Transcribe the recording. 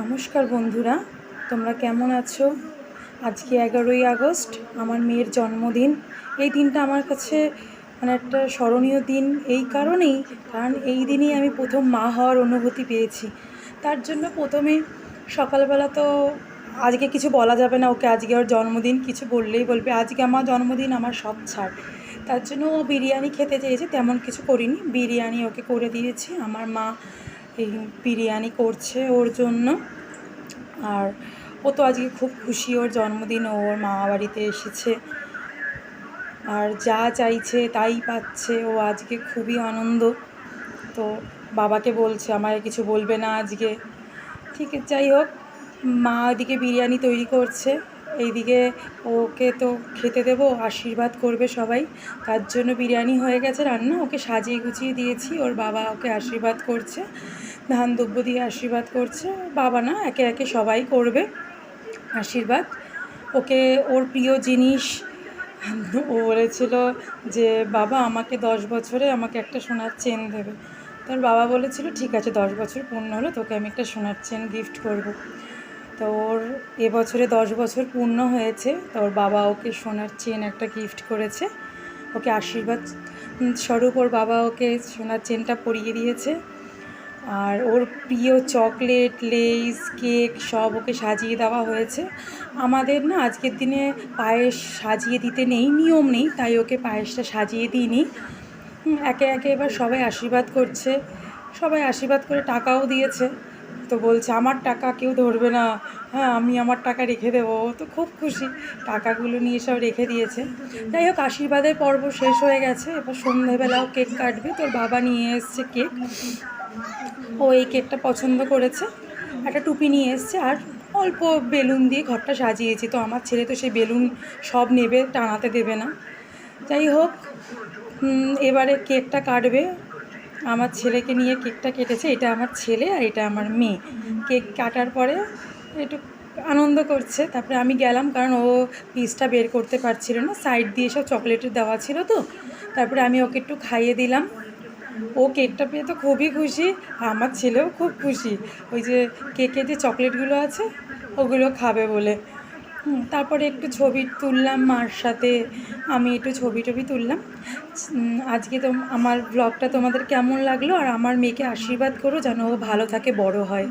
নমস্কার বন্ধুরা, তোমরা কেমন আছো? আজকে এগারোই আগস্ট, আমার মেয়ের জন্মদিন। এই দিনটা আমার কাছে মানে একটা স্মরণীয় দিন এই কারণেই, কারণ এই দিনেই আমি প্রথম মা হওয়ার অনুভূতি পেয়েছি। তার জন্য প্রথমে সকালবেলা তো আজকে কিছু বলা যাবে না, ওকে আজকে ওর জন্মদিন, কিছু বললেই বলবে, আজকে আমার জন্মদিন, আমার সব ছাড়। তার জন্য ও বিরিয়ানি খেতে চেয়েছে, তেমন কিছু করিনি। বিরিয়ানি ওকে করে দিয়েছি, আমার মা এই বিরিয়ানি করছে ওর জন্য। আর ও তো আজকে খুব খুশি, ওর জন্মদিন ওর মামা বাড়িতে এসেছে। আর যা চাইছে তাই পাচ্ছে, ও আজকে খুবই আনন্দ। তো বাবাকে বলছে, আমায় কিছু বলবে না আজকে। ঠিক যাই হোক, মা ওদিকে বিরিয়ানি তৈরি করছে। এইদিকে ওকে তো খেতে দেবো, আশীর্বাদ করবে সবাই। তার জন্য বিরিয়ানি হয়ে গেছে রান্না, ওকে সাজিয়ে গুছিয়ে দিয়েছি, ওর বাবা ওকে আশীর্বাদ করছে, ধান দুব্য দিয়ে আশীর্বাদ করছে। বাবা না, একে একে সবাই করবে আশীর্বাদ। ওকে ওর প্রিয় জিনিস, ও বলেছিল যে, বাবা, আমাকে দশ বছরে আমাকে একটা সোনার চেন দেবে। তার বাবা বলেছিল, ঠিক আছে, দশ বছর পূর্ণ হলো, তোকে আমি একটা সোনার চেন গিফট করব। তো ওর এবছরে দশ বছর পূর্ণ হয়েছে। তো ওর বাবা ওকে সোনার চেন একটা গিফট করেছে। ওকে আশীর্বাদ স্বরূপ ওর বাবা ওকে সোনার চেনটা পরিয়ে দিয়েছে। আর ওর প্রিয় চকলেট লেস কেক সব ওকে সাজিয়ে দেওয়া হয়েছে। আমাদের না আজকের দিনে পায়েস সাজিয়ে দিতে নেই, নিয়ম নেই, তাই ওকে পায়েসটা সাজিয়ে দিইনি। একে একে এবার সবাই আশীর্বাদ করছে। সবাই আশীর্বাদ করে টাকাও দিয়েছে। তো বলছে, আমার টাকা কেউ ধরবে না। হ্যাঁ আমি আমার টাকা রেখে দেবো। তো খুব খুশি। টাকাগুলো নিয়ে সব রেখে দিয়েছে। যাই হোক, আশীর্বাদের পর্ব শেষ হয়ে গেছে। এবার সন্ধেবেলাও কেক কাটবে। তোর বাবা নিয়ে এসছে কেক। ও এই কেকটা পছন্দ করেছে। একটা টুপি নিয়ে এসছে আর অল্প বেলুন দিয়ে ঘরটা সাজিয়েছি। তো আমার ছেলে তো সেই বেলুন সব নেবে, টানাতে দেবে না। যাই হোক এবারে কেকটা কাটবে। আমার ছেলেকে নিয়ে কেকটা কেটেছে, এটা আমার ছেলে আর এটা আমার মেয়ে। কেক কাটার পরে একটু আনন্দ করছে, তারপরে আমি গেলাম কারণ ও পিসটা বের করতে পারছিল না সাইড দিয়ে সব চকলেটের দেওয়া ছিল তো, তারপরে আমি ওকে একটু খাইয়ে দিলাম। ও কেকটা পেয়ে তো খুবই খুশি, আমার ছেলেও খুব খুশি। ওই যে কেকে যে চকলেটগুলো আছে, ওগুলো খাবে বলে। তারপরে একটু ছবি তুললাম মার সাথে। আমি একটু ছবি টবি তুললাম। আজকে তো আমার ব্লগটা তোমাদের কেমন লাগল? আর আমার মেয়েকে আশীর্বাদ করো যেন ও ভালো থাকে, বড় হয়।